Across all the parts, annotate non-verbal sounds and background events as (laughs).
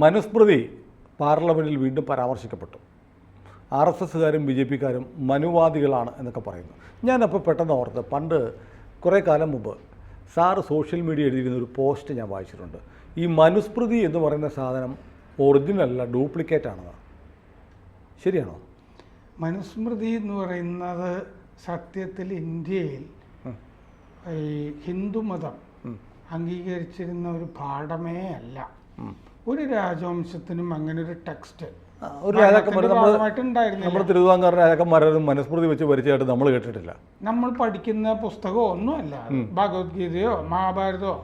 മനുസ്മൃതി പാർലമെന്റിൽ വീണ്ടും പരാമർശിക്കപ്പെട്ടു. ആർ എസ് എസ്സുകാരും ബി ജെ പിക്കാരും മനുവാദികളാണ് എന്നൊക്കെ പറയുന്നു. ഞാനപ്പോൾ പെട്ടെന്ന് ഓർത്ത് പണ്ട് കുറേ കാലം മുമ്പ് സാറ് സോഷ്യൽ മീഡിയ എഴുതിയിരുന്ന ഒരു പോസ്റ്റ് ഞാൻ വായിച്ചിട്ടുണ്ട്. ഈ മനുസ്മൃതി എന്ന് പറയുന്ന സാധനം ഒറിജിനൽ അല്ല ഡ്യൂപ്ലിക്കേറ്റ് ആണെന്ന്. ശരിയാണോ? മനുസ്മൃതി എന്ന് പറയുന്നത് സത്യത്തിൽ ഇന്ത്യയിൽ ഈ ഹിന്ദുമതം അംഗീകരിച്ചിരുന്ന ഒരു പാഠമേ അല്ല. ഒരു രാജവംശത്തിനും അങ്ങനെ ഒരു ടെക്സ്റ്റ് ഒരു രാജാക്കന്മാർ നമ്മൾ തിരുവിതാംകാരൻ രാജാക്കന്മാരും മനുസ്മൃതി വെച്ച് പരിചയമായിട്ട് നമ്മൾ കേട്ടിട്ടില്ല. നമ്മൾ പഠിക്കുന്ന പുസ്തകമോ ഒന്നുമല്ല. ഭഗവത്ഗീതയോ മഹാഭാരതമോ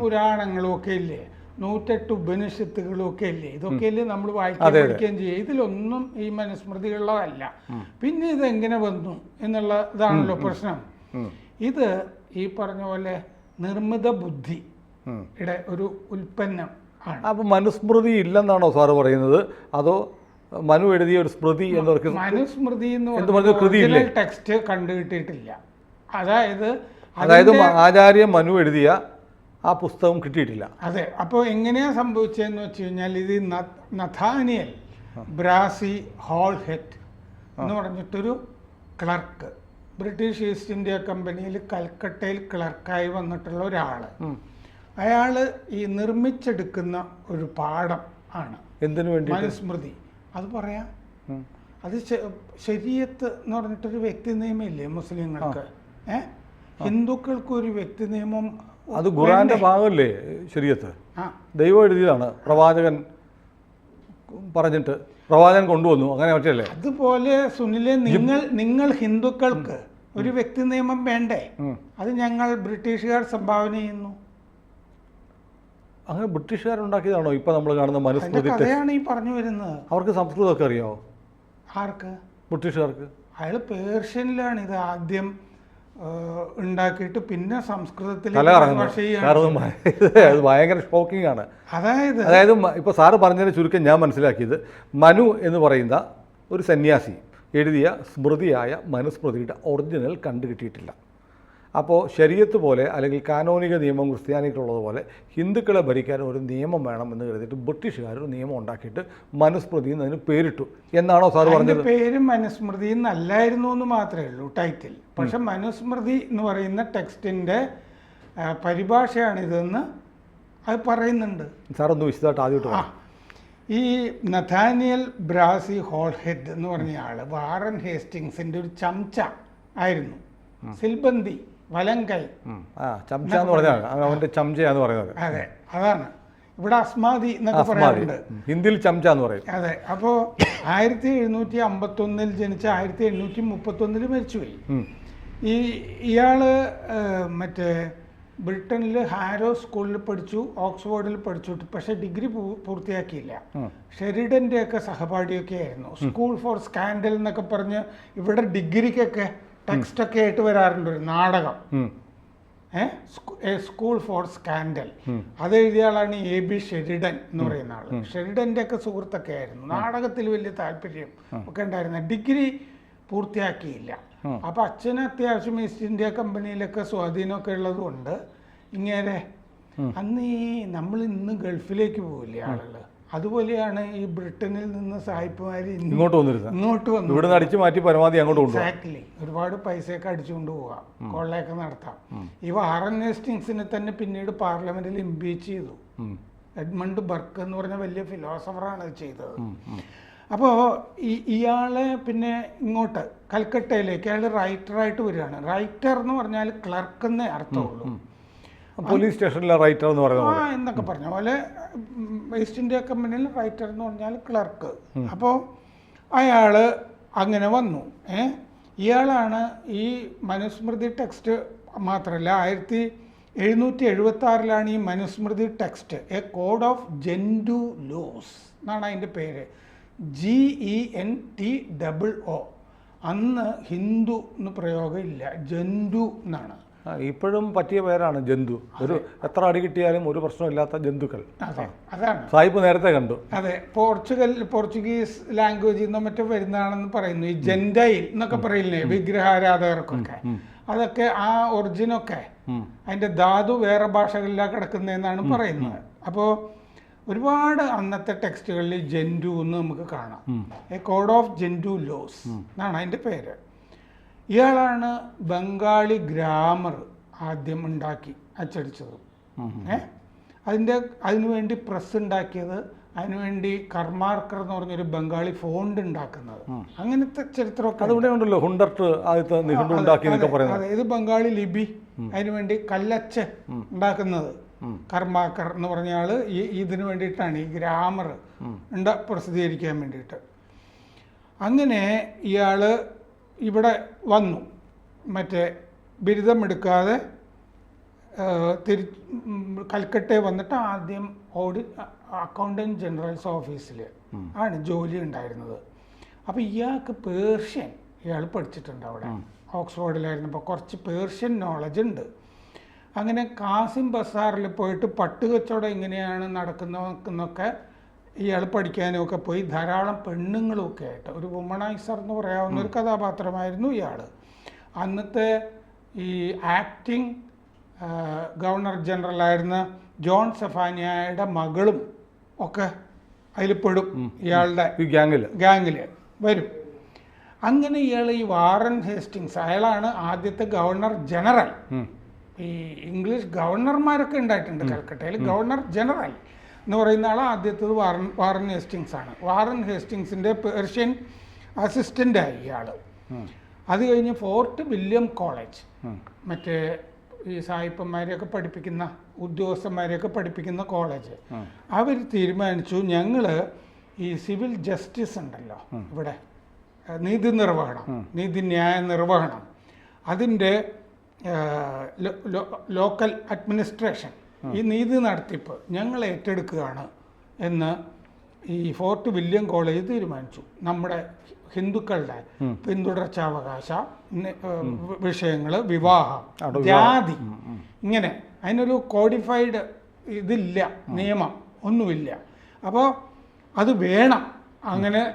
പുരാണങ്ങളോ ഒക്കെ ഇല്ലേ? നൂറ്റെട്ട് ഉപനിഷത്തുകളും ഒക്കെ ഇല്ലേ? ഇതൊക്കെ അല്ലേ നമ്മൾ വായിക്കുകയും പഠിക്കുകയും ചെയ്യുക. ഇതിലൊന്നും ഈ മനുസ്മൃതികളുള്ളതല്ല പിന്നെ ഇത് എങ്ങനെ വന്നു എന്നുള്ള ഇതാണല്ലോ പ്രശ്നം. ഇത് ഈ പറഞ്ഞ പോലെ നിർമ്മിത ബുദ്ധിയുടെ ഒരു ഉൽപ്പന്നം. അപ്പോൾ മനുസ്മൃതി ഇല്ലെന്നാണോ സാറ് പറയുന്നത്? അതോ മനു എഴുതിയ ഒരു സ്മൃതി എന്നവർക്ക് മനുസ്മൃതി എന്ന് പറഞ്ഞ? ഒറിജിനൽ ടെക്സ്റ്റ് കണ്ടുകിട്ടിയിട്ടില്ല. അതായത് അതായത് ആചാര്യ മനു എഴുതിയ ആ പുസ്തകം കിട്ടിയിട്ടില്ല. അതെ അപ്പോൾ എങ്ങനെയാ സംഭവിച്ചതെന്ന് വെച്ച് കഴിഞ്ഞാൽ ഇത് നഥാനിയൽ ബ്രാസി ഹോൾ ഹെറ്റ് എന്ന് പറഞ്ഞിട്ടൊരു ക്ലർക്ക്. ബ്രിട്ടീഷ് ഈസ്റ്റ് ഇന്ത്യ കമ്പനിയിൽ കൽക്കട്ടയിൽ ക്ലർക്കായി വന്നിട്ടുള്ള ഒരാൾ അയാൾ ഈ നിർമ്മിച്ചെടുക്കുന്ന ഒരു പാഠം ആണ്. എന്തിനു വേണ്ടി മനുസ്മൃതി. അത് പറയാം. അത് ശരീരത്ത് എന്ന് പറഞ്ഞിട്ടൊരു വ്യക്തി നിയമമില്ലേ മുസ്ലിങ്ങൾക്ക്? ഏ? ഹിന്ദുക്കൾക്ക് ഒരു വ്യക്തി നിയമം അത് ഖുറാന്റെ ഭാഗമല്ലേ ശരീരത്ത്? ദൈവം എഴുതിയതാണ്. പ്രവാചകൻ പറഞ്ഞിട്ട് പ്രവാചകൻ കൊണ്ടുവന്നു. അങ്ങനെ പറ്റിയല്ലേ അതുപോലെ സുനിലെ നിങ്ങൾ നിങ്ങൾ ഹിന്ദുക്കൾക്ക് ഒരു വ്യക്തി നിയമം വേണ്ടേ? അത് ഞങ്ങൾ ബ്രിട്ടീഷുകാർ സംഭാവന ചെയ്യുന്നു. അങ്ങനെ ബ്രിട്ടീഷുകാരുണ്ടാക്കിയതാണോ ഇപ്പൊ നമ്മൾ കാണുന്ന മനുസ്മൃതി കഥയാണ് ഈ പറഞ്ഞു വരുന്നത്. അവർക്ക് സംസ്കൃതമൊക്കെ അറിയാമോ ആർക്ക്? ബ്രിട്ടീഷുകാർക്ക്. അയാൾ പേർഷ്യനിലാണ് ഇത് ആദ്യം ഉണ്ടാക്കിയിട്ട് പിന്നെ സംസ്കൃതത്തിൽ (laughs) ഭയങ്കര ഷോക്കിംഗ് ആണ്. അതായത് അതായത് ഇപ്പൊ സാറ് പറഞ്ഞതിന് ചുരുക്കം ഞാൻ മനസ്സിലാക്കിയത് മനു എന്ന് പറയുന്ന ഒരു സന്യാസി എഴുതിയ സ്മൃതിയായ മനുസ്മൃതിയുടെ ഒറിജിനൽ കണ്ടുകിട്ടിയിട്ടില്ല. അപ്പോൾ ശരീരത്ത് പോലെ അല്ലെങ്കിൽ കാനോനിക നിയമം ക്രിസ്ത്യാനിക്കുള്ളതുപോലെ ഹിന്ദുക്കളെ ഭരിക്കാൻ ഒരു നിയമം വേണം എന്ന് കരുതിയിട്ട് ബ്രിട്ടീഷുകാർ ഒരു നിയമം ഉണ്ടാക്കിയിട്ട് മനുസ്മൃതി എന്നതിന് പേരിട്ടു. എന്നാണോ സാർ പറഞ്ഞത്? പേര് മനുസ്മൃതി എന്നല്ലായിരുന്നു എന്ന് മാത്രമേ ഉള്ളൂ ടൈറ്റിൽ. പക്ഷെ മനുസ്മൃതി എന്ന് പറയുന്ന ടെക്സ്റ്റിന്റെ പരിഭാഷയാണിതെന്ന് അത് പറയുന്നുണ്ട്. സാർ ഒന്ന് വിശദമായിട്ട് ആദ്യമായിട്ട് ആ ഈ നഥാനിയൽ ബ്രാസി ഹോൾഹെഡ് എന്ന് പറഞ്ഞ ആൾ വാറൻ ഹേസ്റ്റിങ്സിന്റെ ഒരു ചംച ആയിരുന്നു. സിൽബന്തി. വലങ്കൈ. ഉം. ആ ചംച എന്ന് പറഞ്ഞാൽ അവന്റെ ചംചയാന്ന് പറയുന്നത് അതെ അതാണ്. ഇവിടെ അസ്മാതി എന്നൊക്കെ പറയാറുണ്ട്. ഹിന്ദിയിൽ ചംച എന്ന് പറയും. അതെ അപ്പോൾ ആയിരത്തി എഴുന്നൂറ്റി അമ്പത്തൊന്നിൽ ജനിച്ച ആയിരത്തി എണ്ണൂറ്റി മുപ്പത്തൊന്നിൽ മരിച്ചുപോയി ഈ ഇയാൾ മറ്റേ ബ്രിട്ടനിൽ ഹാരോ സ്കൂളിൽ പഠിച്ചു ഓക്സ്ഫോർഡിൽ പഠിച്ചു പക്ഷെ ഡിഗ്രി പൂർത്തിയാക്കിയില്ല. ഉം. ഷെരിഡന്റെ ഒക്കെ സഹപാഠിയൊക്കെ ആയിരുന്നു സ്കൂൾ ഫോർ സ്കാൻഡൽ എന്നൊക്കെ പറഞ്ഞ് ഇവിടെ ഡിഗ്രിക്കൊക്കെ ടെക്സ്റ്റ് ഒക്കെ ആയിട്ട് വരാറുണ്ട് ഒരു നാടകം. School for scandal. അത് എഴുതിയ ആളാണ് എ ബി ഷെരിഡൻ എന്ന് പറയുന്ന ആൾ. ഷെരിഡന്റെ ഒക്കെ സുഹൃത്തൊക്കെ ആയിരുന്നു. നാടകത്തിൽ വലിയ താല്പര്യം ഒക്കെ ഉണ്ടായിരുന്നു ഡിഗ്രി പൂർത്തിയാക്കിയില്ല. അപ്പൊ അച്ഛന് അത്യാവശ്യം ഈസ്റ്റ് ഇന്ത്യ കമ്പനിയിലൊക്കെ സ്വാധീനമൊക്കെ ഉള്ളത് കൊണ്ട് ഇങ്ങനെ അന്ന് ഈ നമ്മൾ ഇന്ന് ഗൾഫിലേക്ക് പോകില്ലേ ആളുകൾ അതുപോലെയാണ് ഈ ബ്രിട്ടനിൽ നിന്ന് സായിപ്പുമാർ ഇങ്ങോട്ട് വന്നിരുന്നത്. ഇങ്ങോട്ട് വന്നു. ഇവിടെ അടിച്ചു മാറ്റി പരമാവധി അങ്ങോട്ട് എക്സാക്ട്ലി ഒരുപാട് പൈസയൊക്കെ അടിച്ചുകൊണ്ട് പോവാം കൊള്ളയൊക്കെ നടത്താം. ഈ വാറൻ ഹേസ്റ്റിങ്സിനെ തന്നെ പിന്നീട് പാർലമെന്റിൽ ഇംപീച്ച് ചെയ്തു. എഡ്മണ്ട് ബർക്ക് എന്ന് പറഞ്ഞ വലിയ ഫിലോസഫറാണ് അത് ചെയ്തത്. അപ്പോൾ ഈ ഇയാളെ പിന്നെ ഇങ്ങോട്ട് കൽക്കട്ടയിലേക്ക് അയാൾ റൈറ്ററായിട്ട് വരികയാണ്. റൈറ്റർ എന്ന് പറഞ്ഞാൽ ക്ലർക്ക് എന്നേ അർത്ഥമുള്ളൂ. പോലീസ് സ്റ്റേഷനിലെ റൈറ്റർ എന്ന് പറയുന്നത് ആ എന്നൊക്കെ പറഞ്ഞ പോലെ ഈസ്റ്റ് ഇന്ത്യ കമ്പനിയിൽ റൈറ്റർ എന്ന് പറഞ്ഞാൽ ക്ലർക്ക് അപ്പോൾ അയാൾ അങ്ങനെ വന്നു. ഏ? ഇയാളാണ് ഈ മനുസ്മൃതി ടെക്സ്റ്റ് മാത്രമല്ല ആയിരത്തി എഴുന്നൂറ്റി എഴുപത്തി ആറിലാണ് ഈ Manusmriti text a code of Gentoo laws എന്നാണ് അതിന്റെ പേര്. G E N T double O അന്ന് ഹിന്ദു എന്ന് പ്രയോഗമില്ല ജന്തു എന്നാണ്. ഇപ്പോഴും പറ്റിയ പേരാണ് ജന്തു. ഒരു എത്ര അടി കിട്ടിയാലും ഒരു പ്രശ്നമില്ലാത്ത ജന്തുക്കൾ. അതെ അതാണ്. സായിപ്പ് നേരത്തെ കണ്ടു. അതെ പോർച്ചുഗൽ പോർച്ചുഗീസ് ലാംഗ്വേജിൽ നിന്നോ മറ്റോ വരുന്നതാണെന്ന് പറയുന്നു. ഈ ജെൻഡൈൽ എന്നൊക്കെ പറയില്ലേ വിഗ്രഹാരാധകർക്കൊക്കെ. അതൊക്കെ ആ ഒറിജിനൊക്കെ അതിന്റെ ധാതു വേറെ ഭാഷകളിലാണ് കിടക്കുന്നതെന്നാണ് പറയുന്നത്. അപ്പോൾ ഒരുപാട് അന്നത്തെ ടെക്സ്റ്റുകളിൽ ജെൻഡു എന്ന് നമുക്ക് കാണാം. A code of Gentoo laws എന്നാണ് അതിന്റെ പേര്. ഇയാളാണ് ബംഗാളി ഗ്രാമർ ആദ്യം ഉണ്ടാക്കി അച്ചടിച്ചത് ഏ? അതിന്റെ അതിനുവേണ്ടി പ്രസ് ഉണ്ടാക്കിയത് അതിനുവേണ്ടി കർമാർക്കർ എന്ന് പറഞ്ഞൊരു ബംഗാളി ഫോണ്ട് ഉണ്ടാക്കുന്നത്. അങ്ങനത്തെ ചരിത്രമൊക്കെ അതിവിടെ ഉണ്ടല്ലോ ഹുണ്ടർട്ട് ആദ്യത്തെ നിഘണ്ടു ഉണ്ടാക്കി അതെ ഇത് ബംഗാളി ലിപി അതിനുവേണ്ടി കല്ലച്ച ഉണ്ടാക്കുന്നത്. കർമാക്കർ എന്ന് പറഞ്ഞ ആൾ ഈ ഇതിന് വേണ്ടിയിട്ടാണ് ഈ ഗ്രാമർ ഉണ്ടാ പ്രസിദ്ധീകരിക്കാൻ വേണ്ടിയിട്ട്. അങ്ങനെ ഇയാൾ ഇവിടെ വന്നു. മറ്റേ ബിരുദം എടുക്കാതെ തിരി കൽക്കട്ടയിൽ വന്നിട്ട് ആദ്യം ഓഡി അക്കൗണ്ടന്റ് ജനറൽസ് ഓഫീസിൽ ആണ് ജോലി ഉണ്ടായിരുന്നത്. അപ്പോൾ ഇയാൾക്ക് പേർഷ്യൻ ഇയാൾ പഠിച്ചിട്ടുണ്ട് അവിടെ. ഓക്സ്ഫോർഡിലായിരുന്നപ്പോൾ കുറച്ച് പേർഷ്യൻ നോളജ് ഉണ്ട്. അങ്ങനെ കാസിം ബസാറിൽ പോയിട്ട് പട്ടുകച്ചവടം എങ്ങനെയാണ് നടക്കുന്നതെന്നൊക്കെ ഇയാൾ പഠിക്കാനും ഒക്കെ പോയി ധാരാളം പെണ്ണുങ്ങളും ഒക്കെ ആയിട്ട്. ഒരു വുമണൈസർ എന്ന് പറയാവുന്ന ഒരു കഥാപാത്രമായിരുന്നു ഇയാൾ. അന്നത്തെ ഈ ആക്ടിങ് ഗവർണർ ജനറലായിരുന്ന ജോൺ സെഫാനിയയുടെ മകളും ഒക്കെ അതിൽ പെടും ഇയാളുടെ ഗാംഗിൽ ഗ്യാങ്ങിൽ വരും. അങ്ങനെ ഇയാൾ ഈ വാറൻ ഹേസ്റ്റിങ്സ് അയാളാണ് ആദ്യത്തെ ഗവർണർ ജനറൽ ഈ ഇംഗ്ലീഷ് ഗവർണർമാരൊക്കെ ഉണ്ടായിട്ടുണ്ട് കൽക്കട്ടയിൽ ഗവർണർ ജനറൽ എന്ന് പറയുന്ന ആൾ ആദ്യത്തത് വാറൻ വാറൻ ഹേസ്റ്റിങ്സ് ആണ്. വാറൻ ഹേസ്റ്റിങ്സിന്റെ പേർഷ്യൻ അസിസ്റ്റന്റായി ഇയാൾ അത് കഴിഞ്ഞ് ഫോർട്ട് വില്യം കോളേജ്. മറ്റേ ഈ സായിപ്പന്മാരെയൊക്കെ പഠിപ്പിക്കുന്ന ഉദ്യോഗസ്ഥന്മാരെയൊക്കെ പഠിപ്പിക്കുന്ന കോളേജ്. അവർ തീരുമാനിച്ചു ഞങ്ങൾ ഈ സിവിൽ ജസ്റ്റിസ് ഉണ്ടല്ലോ ഇവിടെ നീതി നിർവഹണം നീതിന്യായ നിർവഹണം. അതിന്റെ ലോക്കൽ അഡ്മിനിസ്ട്രേഷൻ ഈ നീതി നടത്തിപ്പ് ഞങ്ങൾ ഏറ്റെടുക്കുകയാണ് എന്ന് ഈ ഫോർട്ട് വില്യം കോളേജ് തീരുമാനിച്ചു. നമ്മുടെ ഹിന്ദുക്കളുടെ പിന്തുടർച്ചാവകാശ വിഷയങ്ങൾ വിവാഹം ജാതി ഇങ്ങനെ അതിനൊരു കോഡിഫൈഡ് ഇതില്ല നിയമം ഒന്നുമില്ല. അപ്പോൾ അത് വേണം. അങ്ങനെ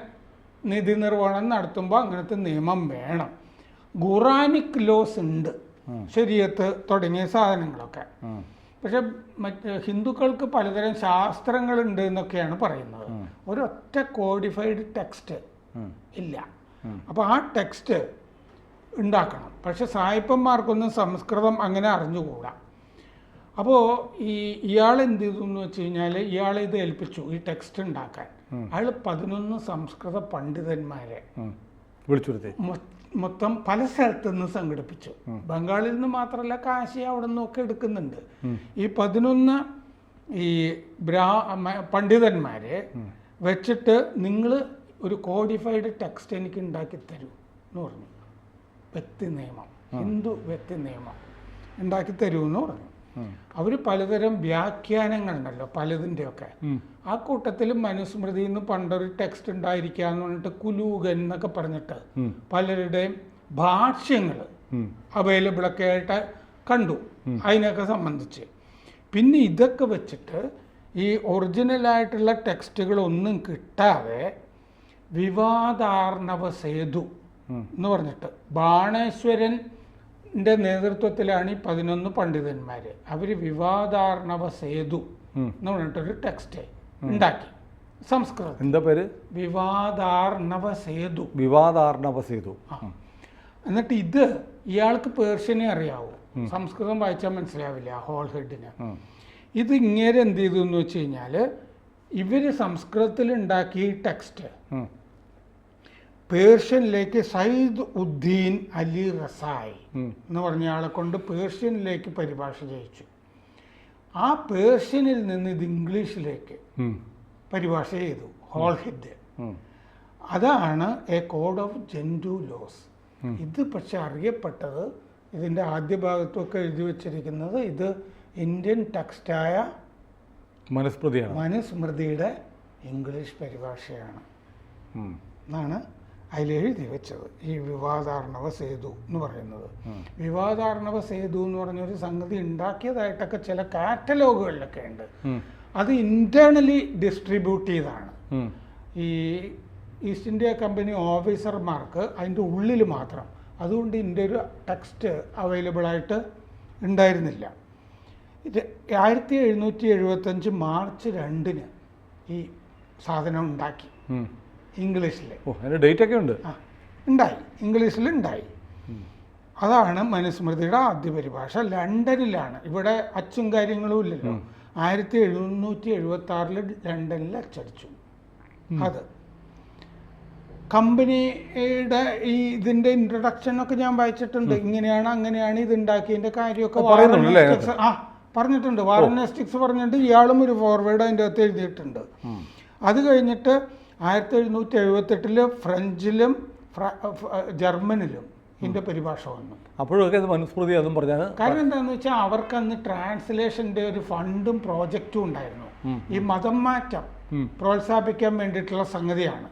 നിധി നിർവഹണം നടത്തുമ്പോൾ അങ്ങനത്തെ നിയമം വേണം. ഖുറാനിക് ലോസ് ഉണ്ട്. ശരീരത്ത് തുടങ്ങിയ സാധനങ്ങളൊക്കെ. പക്ഷെ മറ്റ് ഹിന്ദുക്കൾക്ക് പലതരം ശാസ്ത്രങ്ങളുണ്ട് എന്നൊക്കെയാണ് പറയുന്നത്. ഒരൊറ്റ കോഡിഫൈഡ് ടെക്സ്റ്റ് ഇല്ല. അപ്പോൾ ആ ടെക്സ്റ്റ് ഉണ്ടാക്കണം. പക്ഷെ സായിപ്പന്മാർക്കൊന്നും സംസ്കൃതം അങ്ങനെ അറിഞ്ഞുകൂടാ. അപ്പോൾ ഈ ഇയാൾ എന്ത് ചെയ്തു എന്ന് വെച്ച് കഴിഞ്ഞാൽ ഇയാളെ ഇത് ഏൽപ്പിച്ചു ഈ ടെക്സ്റ്റ് ഉണ്ടാക്കാൻ. അയാൾ പതിനൊന്ന് സംസ്കൃത പണ്ഡിതന്മാരെ വിളിച്ചുരുത്തി മൊ- മൊത്തം പല സ്ഥലത്തു നിന്ന് സംഘടിപ്പിച്ചു ബംഗാളിൽ നിന്ന് മാത്രമല്ല കാശി അവിടെ നിന്നൊക്കെ എടുക്കുന്നുണ്ട്. ഈ പതിനൊന്ന് ഈ ബ്രാ പണ്ഡിതന്മാരെ വെച്ചിട്ട് നിങ്ങൾ ഒരു കോഡിഫൈഡ് ടെക്സ്റ്റ് എനിക്ക് ഉണ്ടാക്കി തരൂ എന്ന് പറഞ്ഞു. വ്യക്തി നിയമം. ഹിന്ദു വ്യക്തി നിയമം. ഉണ്ടാക്കി തരൂ എന്ന് പറഞ്ഞു. അവർ പലതരം വ്യാഖ്യാനങ്ങളുണ്ടല്ലോ പലതിന്റെയൊക്കെ ആ കൂട്ടത്തിൽ മനുസ്മൃതി എന്ന് പണ്ടൊരു ടെക്സ്റ്റ് ഉണ്ടായിരിക്കാന്ന് പറഞ്ഞിട്ട് കുലൂകൻ എന്നൊക്കെ പറഞ്ഞിട്ട് പലരുടെയും ഭാഷ്യങ്ങൾ അവൈലബിൾ ഒക്കെ ആയിട്ട് കണ്ടു അതിനൊക്കെ സംബന്ധിച്ച്. പിന്നെ ഇതൊക്കെ വെച്ചിട്ട് ഈ ഒറിജിനലായിട്ടുള്ള ടെക്സ്റ്റുകളൊന്നും കിട്ടാതെ വിവാദാർണവ സേതു എന്ന് പറഞ്ഞിട്ട് ബാണേശ്വരന്റെ നേതൃത്വത്തിലാണ് ഈ പതിനൊന്ന് പണ്ഡിതന്മാർ അവർ വിവാദാർണവ സേതു എന്ന് പറഞ്ഞിട്ടൊരു ടെക്സ്റ്റ് ഉണ്ടാക്കി. സംസ്കൃതം എന്താ പേര്? വിവാദാർണവ സേതു. വിവാദാർണവ സേതു. എന്നിട്ട് ഇത് ഇയാൾക്ക് പേർഷ്യനെ അറിയാവൂ. സംസ്കൃതം വായിച്ചാൽ മനസ്സിലാവില്ല ഹോൾ ഹെഡിന് ഇത് ഇങ്ങനെ എന്ത് ചെയ്തു എന്ന് വെച്ച് കഴിഞ്ഞാൽ ഇവർ സംസ്കൃതത്തിൽ ഉണ്ടാക്കിയ ടെക്സ്റ്റ്. പേർഷ്യനിലേക്ക് സയ്യിദ് ഉദ്ദീൻ അലി റസായി എന്ന് പറഞ്ഞ ആളെ കൊണ്ട് പേർഷ്യനിലേക്ക് പരിഭാഷ ചെയ്യിച്ചു. ആ പേർഷ്യനിൽ നിന്ന് ഇത് ഇംഗ്ലീഷിലേക്ക്. പരിഭാഷ ചെയ്തു ഹോൾ ഹിഡ്. അതാണ് a code of Gentoo laws. ഇത് പക്ഷെ അറിയപ്പെട്ടത് ഇതിന്റെ ആദ്യ ഭാഗത്തൊക്കെ എഴുതി വച്ചിരിക്കുന്നത് ഇത് ഇന്ത്യൻ ടെക്സ്റ്റായ മനുസ്മൃതിയാണ്. മനുസ്മൃതിയുടെ ഇംഗ്ലീഷ് പരിഭാഷയാണ്. എന്നാണ് അതിൽ എഴുതി വെച്ചത്. ഈ വിവാദാർണവ സേതു എന്ന് പറയുന്നത്. വിവാദാർണവ സേതു എന്ന് പറഞ്ഞൊരു സംഗതി ഉണ്ടാക്കിയതായിട്ടൊക്കെ ചില കാറ്റലോഗുകളിലൊക്കെ ഉണ്ട്. അത് ഇന്റേണലി ഡിസ്ട്രിബ്യൂട്ട് ചെയ്താണ്. ഈ ഈസ്റ്റ് ഇന്ത്യ കമ്പനി ഓഫീസർമാർക്ക് അതിന്റെ ഉള്ളിൽ മാത്രം. അതുകൊണ്ട് ഇതിന്റെ ഒരു ടെക്സ്റ്റ് അവൈലബിൾ ആയിട്ട് ഉണ്ടായിരുന്നില്ല. ഇത് ആയിരത്തി എഴുന്നൂറ്റി എഴുപത്തഞ്ച് മാർച്ച് രണ്ടിന് ഈ സാധനം ഉണ്ടാക്കി. ഇംഗ്ലീഷിൽ ഓ അതിന് ഡേറ്റ് ഒക്കെ ഉണ്ട്. ആ ഉണ്ടായി. ഇംഗ്ലീഷിൽ ഉണ്ടായി. അതാണ് മനുസ്മൃതിയുടെ ആദ്യ പരിഭാഷ. ലണ്ടനിലാണ്. ഇവിടെ അച്ചും കാര്യങ്ങളും ഇല്ലല്ലോ. ആയിരത്തി എഴുന്നൂറ്റി എഴുപത്തി ആറിൽ ലണ്ടനിൽ അച്ചടിച്ചു അത്. കമ്പനിയുടെ ഈ ഇതിന്റെ ഇൻട്രൊഡക്ഷൻ ഒക്കെ ഞാൻ വായിച്ചിട്ടുണ്ട്. ഇങ്ങനെയാണ് അങ്ങനെയാണ് ഇത് ഉണ്ടാക്കിയതിന്റെ കാര്യമൊക്കെ ആ, പറഞ്ഞിട്ടുണ്ട്. വാറനസ്റ്റിക്സ് പറഞ്ഞിട്ട് ഇയാളും ഒരു ഫോർവേഡ് അതിന്റെ അകത്ത് എഴുതിയിട്ടുണ്ട്. അത് കഴിഞ്ഞിട്ട് ആയിരത്തി എഴുന്നൂറ്റി എഴുപത്തെട്ടിൽ ഫ്രഞ്ചിലും ഫ്ര- ജർമ്മനിലും ഇതിന്റെ പരിഭാഷ വന്നു. അപ്പോഴൊക്കെ മനുസ്മൃതി അതും പറഞ്ഞാൽ കാരണം എന്താണെന്ന് വെച്ചാൽ അവർക്ക് അന്ന് ട്രാൻസ്ലേഷന്റെ ഒരു ഫണ്ടും പ്രോജക്റ്റും ഉണ്ടായിരുന്നു. ഈ മതം മാറ്റം പ്രോത്സാഹിപ്പിക്കാൻ വേണ്ടിയിട്ടുള്ള സംഗതിയാണ്.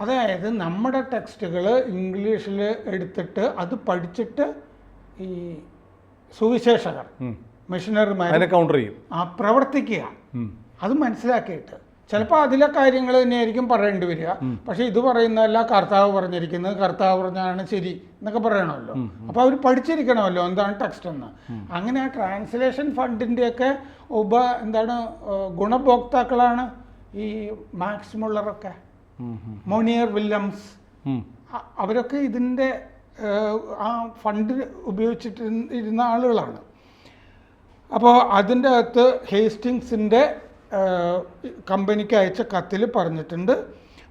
അതായത് നമ്മുടെ ടെക്സ്റ്റുകൾ ഇംഗ്ലീഷിൽ എടുത്തിട്ട് അത് പഠിച്ചിട്ട് ഈ സുവിശേഷകർ മിഷനറിമാർ കൗണ്ടർ ചെയ്യും. ആ പ്രവർത്തിക്കുക. അത് മനസ്സിലാക്കിയിട്ട് ചിലപ്പോൾ അതിലെ കാര്യങ്ങൾ തന്നെയായിരിക്കും പറയേണ്ടി വരിക. പക്ഷെ ഇത് പറയുന്നതല്ല കർത്താവ് പറഞ്ഞിരിക്കുന്നത്. കർത്താവ് പറഞ്ഞാണ് ശരി എന്നൊക്കെ പറയണമല്ലോ. അപ്പോൾ അവർ പഠിച്ചിരിക്കണമല്ലോ എന്താണ് ടെക്സ്റ്റ് എന്ന്. അങ്ങനെ ആ ട്രാൻസ്ലേഷൻ ഫണ്ടിന്റെയൊക്കെ ഉപ എന്താണ് ഗുണഭോക്താക്കളാണ് ഈ മാക്സ് മുള്ളറൊക്കെ. Monier Williams. അവരൊക്കെ ഇതിന്റെ ആ ഫണ്ട് ഉപയോഗിച്ചിട്ട് ഇരുന്ന ആളുകളാണ്. അപ്പോൾ അതിന്റെ അകത്ത് ഹേസ്റ്റിങ്സിന്റെ കമ്പനിക്ക് അയച്ച കത്തിൽ പറഞ്ഞിട്ടുണ്ട്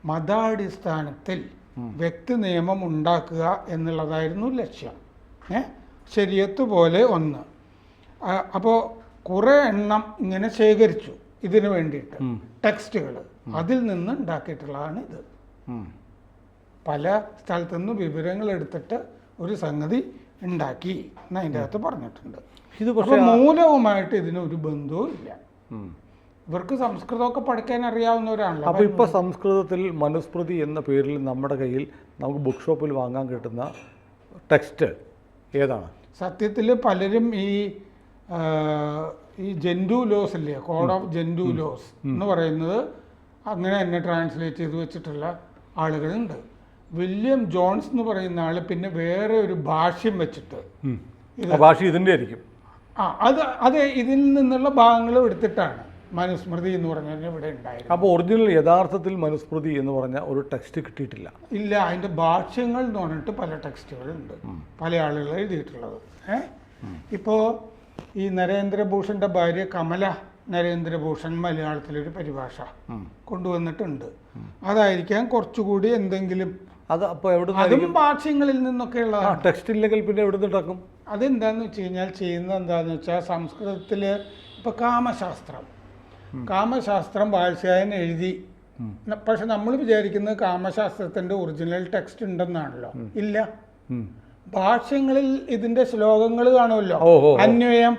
മതാടിസ്ഥാനത്തിൽ വ്യക്തി നിയമം ഉണ്ടാക്കുക എന്നുള്ളതായിരുന്നു ലക്ഷ്യം. ഏ? ശരിയത്ത് പോലെ ഒന്ന്. അപ്പോൾ കുറേ എണ്ണം ഇങ്ങനെ ശേഖരിച്ചു ഇതിനു വേണ്ടിയിട്ട്. ടെക്സ്റ്റുകൾ അതിൽ നിന്ന് ഉണ്ടാക്കിയിട്ടുള്ളതാണ് ഇത്. പല സ്ഥലത്തു നിന്ന് വിവരങ്ങൾ എടുത്തിട്ട് ഒരു സംഗതി ഉണ്ടാക്കി എന്ന് അതിന്റെ അകത്ത് പറഞ്ഞിട്ടുണ്ട്. ഇത് പക്ഷേ മൂലവുമായിട്ട് ഇതിനൊരു ബന്ധവും ഇല്ല. ഇവർക്ക് സംസ്കൃതമൊക്കെ പഠിക്കാൻ അറിയാവുന്നവരാണല്ലോ. അപ്പോൾ ഇപ്പോൾ സംസ്കൃതത്തിൽ മനുസ്മൃതി എന്ന പേരിൽ നമ്മുടെ കയ്യിൽ നമുക്ക് ബുക്ക് ഷോപ്പിൽ വാങ്ങാൻ കിട്ടുന്ന ടെക്സ്റ്റ് ഏതാണ്? സത്യത്തിൽ പലരും ഈ ഈ ജെൻഡു ലോസ് ഇല്ലേ? കോഡ് ഓഫ് ജെൻഡു ലോസ് എന്ന് പറയുന്നത് അങ്ങനെ തന്നെ ട്രാൻസ്ലേറ്റ് ചെയ്ത് വെച്ചിട്ടുള്ള ആളുകളുണ്ട്. വില്യം ജോൺസ് എന്ന് പറയുന്ന ആൾ പിന്നെ വേറെ ഒരു ഭാഷ്യം വെച്ചിട്ട് ഭാഷ ഇതിന്റെ ആയിരിക്കും. ആ അത് അത് ഇതിൽ നിന്നുള്ള ഭാഗങ്ങളും എടുത്തിട്ടാണ്. മനുസ്മൃതി എന്ന് പറഞ്ഞാൽ ഇവിടെ ഉണ്ടായിരുന്നു. അപ്പോൾ ഒറിജിനൽ യഥാർത്ഥത്തിൽ മനുസ്മൃതി എന്ന് പറഞ്ഞ ഒരു ടെക്സ്റ്റ് കിട്ടിയിട്ടില്ല. ഇല്ല അതിന്റെ ഭാഷ്യങ്ങൾ എന്ന് പറഞ്ഞിട്ട് പല ടെക്സ്റ്റുകളുണ്ട്. പല ആളുകൾ എഴുതിയിട്ടുള്ളത്. ഇപ്പോൾ ഈ നരേന്ദ്രഭൂഷന്റെ ഭാര്യ കമല നരേന്ദ്രഭൂഷൺ മലയാളത്തിലൊരു പരിഭാഷ കൊണ്ടുവന്നിട്ടുണ്ട്. അതായിരിക്കാം കുറച്ചുകൂടി എന്തെങ്കിലും അത് അപ്പോൾ എവിടെ അതും ഭാഷ്യങ്ങളിൽ നിന്നൊക്കെയുള്ള ടെക്സ്റ്റ് ഇല്ലെങ്കിൽ പിന്നെ എവിടെ നിന്നുണ്ടാക്കും അതെന്താന്ന് വെച്ച് കഴിഞ്ഞാൽ ചെയ്യുന്നത് എന്താണെന്ന് വെച്ചാൽ സംസ്കൃതത്തിൽ ഇപ്പോൾ കാമശാസ്ത്രം. കാമശാസ്ത്രം വാത്സ്യായൻ എഴുതി. പക്ഷെ നമ്മൾ വിചാരിക്കുന്നത് കാമശാസ്ത്രത്തിന്റെ ഒറിജിനൽ ടെക്സ്റ്റ് ഉണ്ടെന്നാണല്ലോ. ഇല്ല. ഭാഷ്യങ്ങളിൽ ഇതിന്റെ ശ്ലോകങ്ങൾ കാണുമല്ലോ. അന്വയം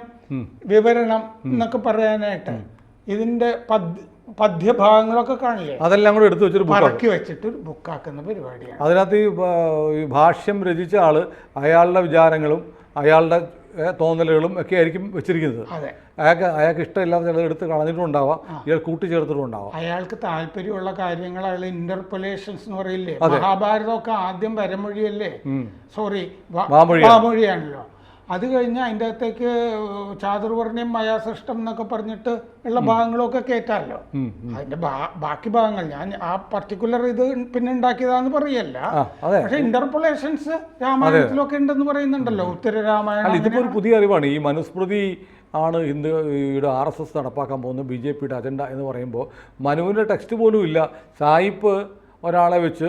വിവരണം എന്നൊക്കെ പറയാനായിട്ട് ഇതിന്റെ പദ്യ പദ്യഭാഗങ്ങളൊക്കെ കാണില്ലേ? അതെല്ലാം കൂടെ എടുത്തു വെച്ചൊരു പറക്കി വെച്ചിട്ട് ഒരു ബുക്കാക്കുന്ന പരിപാടിയാണ്. അതിനകത്ത് ഈ ഭാഷ്യം രചിച്ച ആൾ അയാളുടെ വിചാരങ്ങളും അയാളുടെ തോന്നലുകളും ഒക്കെ ആയിരിക്കും വെച്ചിരിക്കുന്നത്. അയാൾക്ക് അയാൾക്ക് ഇഷ്ടമില്ലാത്ത ചിലത് എടുത്ത് കളഞ്ഞിട്ടുണ്ടാവാം. ഇയാൾ കൂട്ടിച്ചേർത്തിട്ടുണ്ടാവാം അയാൾക്ക് താല്പര്യമുള്ള കാര്യങ്ങൾ അയാൾ ഇന്റർപൊലേഷൻസ് എന്ന് പറയില്ലേ? മഹാഭാരതമൊക്കെ ആദ്യം വരമൊഴിയല്ലേ? സോറി വാമൊഴിയാണ്. വാമൊഴിയാണല്ലോ. അത് കഴിഞ്ഞ് അതിന്റെ അകത്തേക്ക് ചാതുർവർണയം മയാസൃഷ്ടം എന്നൊക്കെ പറഞ്ഞിട്ട് ഉള്ള ഭാഗങ്ങളൊക്കെ കേറ്റാമല്ലോ അതിന്റെ ബാക്കി ഭാഗങ്ങൾ ഞാൻ ആ പർട്ടിക്കുലർ ഇത് പിന്നെ ഉണ്ടാക്കിയതാന്ന് പറയല്ല. പക്ഷെ ഇന്റർപൊളേഷൻസ് രാമായണത്തിലൊക്കെ ഉണ്ടെന്ന് പറയുന്നുണ്ടല്ലോ. ഉത്തര രാമായണം ഇതിപ്പോ ഒരു പുതിയ അറിവാണ്. ഈ മനുസ്മൃതി ആണ് ഹിന്ദുയുടെ ആർ എസ് എസ് നടപ്പാക്കാൻ പോകുന്ന ബി ജെ പിയുടെ അജണ്ട എന്ന് പറയുമ്പോൾ മനുവിന്റെ ടെക്സ്റ്റ് പോലും ഇല്ല. സായിപ്പ് ഒരാളെ വെച്ച്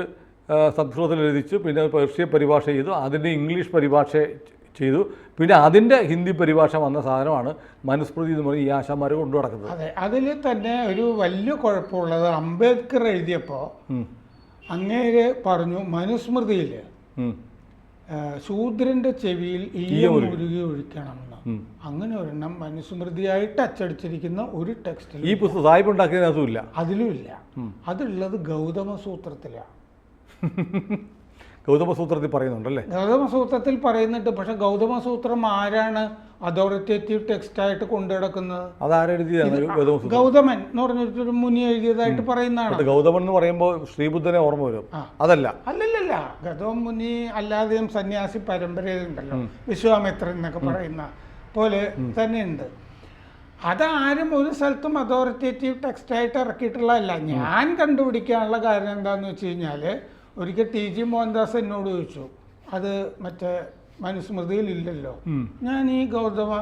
സംസ്കൃതത്തിൽ എഴുതിച്ച് പിന്നെ പേർഷ്യ പരിഭാഷ ചെയ്തു. അതിന്റെ ഇംഗ്ലീഷ് പരിഭാഷ ചെയ്തു. പിന്നെ അതിന്റെ ഹിന്ദി പരിഭാഷ വന്ന സാധനമാണ് മനുസ്മൃതി എന്ന് പറഞ്ഞ് ഈ ആശാന്മാർ കൊണ്ടു നടക്കുന്നത്. അതെ അതിൽ തന്നെ ഒരു വലിയ കുഴപ്പമുള്ളത് അംബേദ്കർ എഴുതിയപ്പോൾ. അങ്ങേര് പറഞ്ഞു മനുസ്മൃതിയിൽ. ശൂദ്രന്റെ ചെവിയിൽ ഈയം ഉരുകി ഒഴിക്കണം എന്ന്. അങ്ങനെ ഒരെണ്ണം മനുസ്മൃതിയായിട്ട് അച്ചടിച്ചിരിക്കുന്ന ഒരു ടെക്സ്റ്റിൽ ഈ പുസ്തകം സായിപ്പ് ഉണ്ടാക്കിയതിനകത്തും ഇല്ല. അതിലും ഇല്ല. അതുള്ളത് ഗൗതമ സൂത്രത്തിലാണ് (laughs) ഗൗതമസൂത്രത്തിൽ പറയുന്നുണ്ടല്ലേ? ഗൗതമ സൂത്രത്തിൽ പറയുന്നുണ്ട്. പക്ഷെ ഗൗതമസൂത്രം ആരാണ് അതോറിറ്റേറ്റീവ് ടെക്സ്റ്റ് ആയിട്ട് കൊണ്ടുനടക്കുന്നത് അതാരെഴുതിയതാണ് ഗൗതമസൂത്രം? ഗൗതമൻ എന്ന് പറഞ്ഞൊരു മുനി എഴുതിയതായിട്ട് പറയുന്നതാണ്. ഗൗതമൻ എന്ന് പറയുമ്പോൾ ശ്രീബുദ്ധനെ ഓർമ്മ വരും. അതല്ല. അല്ലല്ലല്ല. ഗൗതമ മുനി അല്ലാതെയും സന്യാസി പരമ്പരയിലുണ്ടല്ലോ വിശ്വാമിത്രൻ എന്നൊക്കെ പറയുന്ന പോലെ തന്നെയുണ്ട്. അതാരും ഒരു സ്ഥലത്തും അതോറിറ്റേറ്റീവ് ടെക്സ്റ്റായിട്ട് ഇറക്കിയിട്ടുള്ളതല്ല. ഞാൻ കണ്ടുപിടിക്കാനുള്ള കാര്യം എന്താണെന്ന് വെച്ച് കഴിഞ്ഞാൽ ഒരിക്കൽ ടി ജി മോഹൻദാസ് എന്നോട് ചോദിച്ചു അത് മറ്റേ മനുസ്മൃതിയിൽ ഇല്ലല്ലോ ഞാൻ ഈ ഗൗതമ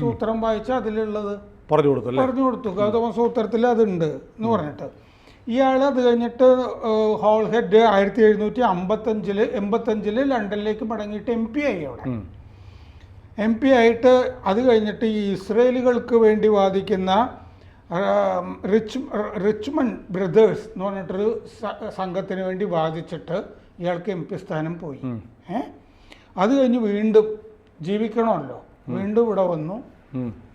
സൂത്രം വായിച്ച അതിലുള്ളത്? പറഞ്ഞു കൊടുത്തു പറഞ്ഞു കൊടുത്തു. ഗൗതമ സൂത്രത്തിൽ അതുണ്ട് എന്ന് പറഞ്ഞിട്ട്. ഇയാൾ അത് കഴിഞ്ഞിട്ട് ഹോൾ ഹെഡ് ആയിരത്തി എഴുന്നൂറ്റി അമ്പത്തഞ്ചിൽ എൺപത്തഞ്ചിൽ ലണ്ടനിലേക്ക് മടങ്ങിയിട്ട് എം പി ആയി അവിടെ. എം പി ആയിട്ട് അത് കഴിഞ്ഞിട്ട് ഈ ഇസ്രയേലുകൾക്ക് വേണ്ടി വാദിക്കുന്ന റിച്ച് റിച്ച്മൺ ബ്രദേഴ്സ് എന്ന് പറഞ്ഞിട്ടൊരു സംഘത്തിന് വേണ്ടി വാദിച്ചിട്ട് ഇയാൾക്ക് എം പി സ്ഥാനം പോയി. ഏ? അത് കഴിഞ്ഞ് വീണ്ടും ജീവിക്കണമല്ലോ. വീണ്ടും ഇവിടെ വന്നു.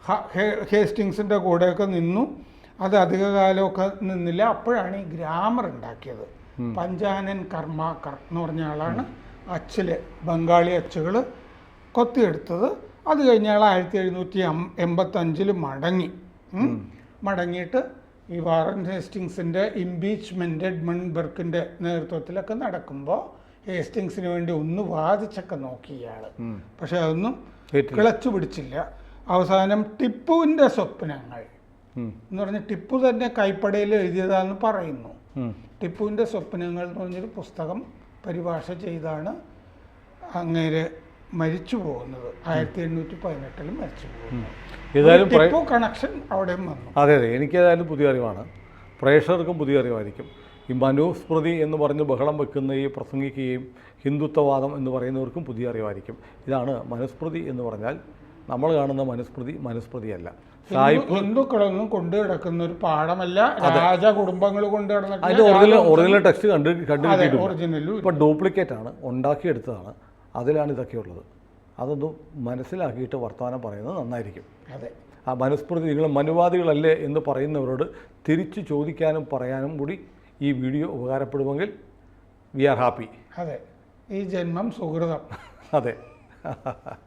ഹേസ്റ്റിങ്സിന്റെ ഹേസ്റ്റിങ്സിന്റെ കൂടെയൊക്കെ നിന്നു. അത് അധികകാലമൊക്കെ നിന്നില്ല. അപ്പോഴാണ് ഈ ഗ്രാമർ ഉണ്ടാക്കിയത്. പഞ്ചാനൻ കർമാക്കർ എന്ന് പറഞ്ഞ ആളാണ്. അച്ചിൽ ബംഗാളി അച്ചുകൾ കൊത്തിയെടുത്തത്. അത് കഴിഞ്ഞ ആൾ ആയിരത്തി എഴുന്നൂറ്റി എൺപത്തഞ്ചിൽ മടങ്ങി. മടങ്ങിയിട്ട് ഈ വാറൻ ഹേസ്റ്റിങ്സിന്റെ ഇംപീച്ച്മെന്റ് എഡ്മണ്ട് ബെർക്കിന്റെ നേതൃത്വത്തിലൊക്കെ നടക്കുമ്പോൾ ഹേസ്റ്റിങ്സിന് വേണ്ടി ഒന്ന് വാദിച്ചൊക്കെ നോക്കി ഇയാൾ. പക്ഷെ അതൊന്നും കിളച്ചു പിടിച്ചില്ല. അവസാനം ടിപ്പുവിന്റെ സ്വപ്നങ്ങൾ എന്ന് പറഞ്ഞ ടിപ്പു തന്നെ കൈപ്പടയിൽ എഴുതിയതാണെന്ന് പറയുന്നു. ടിപ്പുവിന്റെ സ്വപ്നങ്ങൾ എന്ന് പറഞ്ഞൊരു പുസ്തകം പരിഭാഷ ചെയ്താണ്. അങ്ങേര് മരിച്ചു പോകുന്നത്. ആയിരത്തി എണ്ണൂറ്റി പതിനെട്ടിൽ മരിച്ചു പോകുന്നത് കണക്ഷൻ അവിടെയും വന്നു. അതെ അതെ. എനിക്കേതായാലും പുതിയ അറിവാണ്. പ്രേക്ഷകർക്കും പുതിയ അറിവായിരിക്കും. ഈ മനുസ്മൃതി എന്ന് പറഞ്ഞ് ബഹളം വെക്കുന്ന ഈ പ്രസംഗിക്കുകയും ഹിന്ദുത്വവാദം എന്ന് പറയുന്നവർക്കും പുതിയ അറിവായിരിക്കും. ഇതാണ് മനുസ്മൃതി എന്ന് പറഞ്ഞാൽ നമ്മൾ കാണുന്ന മനുസ്മൃതി മനുസ്മൃതിയല്ല. സായിപ്പ് ഹിന്ദുക്കളൊന്നും കൊണ്ടു കിടക്കുന്ന ഒരു പാഠമല്ല. രാജ കുടുംബങ്ങൾ കൊണ്ടു കിടന്നിട്ട് ഒറിജിനൽ ഒറിജിനൽ ടെക്സ്റ്റ് കണ്ടു കണ്ടു അതെ ഒറിജിനലും ഇപ്പോൾ ഡ്യൂപ്ലിക്കേറ്റ് ആണ്. ഉണ്ടാക്കിയെടുത്തതാണ്. അതിലാണ് ഇതൊക്കെ ഉള്ളത്. അതൊന്നും മനസ്സിലാക്കിയിട്ട് വർത്തമാനം പറയുന്നത് നന്നായിരിക്കും. അതെ. ആ മനുസ്മൃതി നിങ്ങൾ മനുവാദികളല്ലേ എന്ന് പറയുന്നവരോട് തിരിച്ചു ചോദിക്കാനും പറയാനും കൂടി ഈ വീഡിയോ ഉപകാരപ്പെടുമെങ്കിൽ വി ആർ ഹാപ്പി. അതെ. ഈ ജന്മം സുഹൃതം. അതെ. (laughs)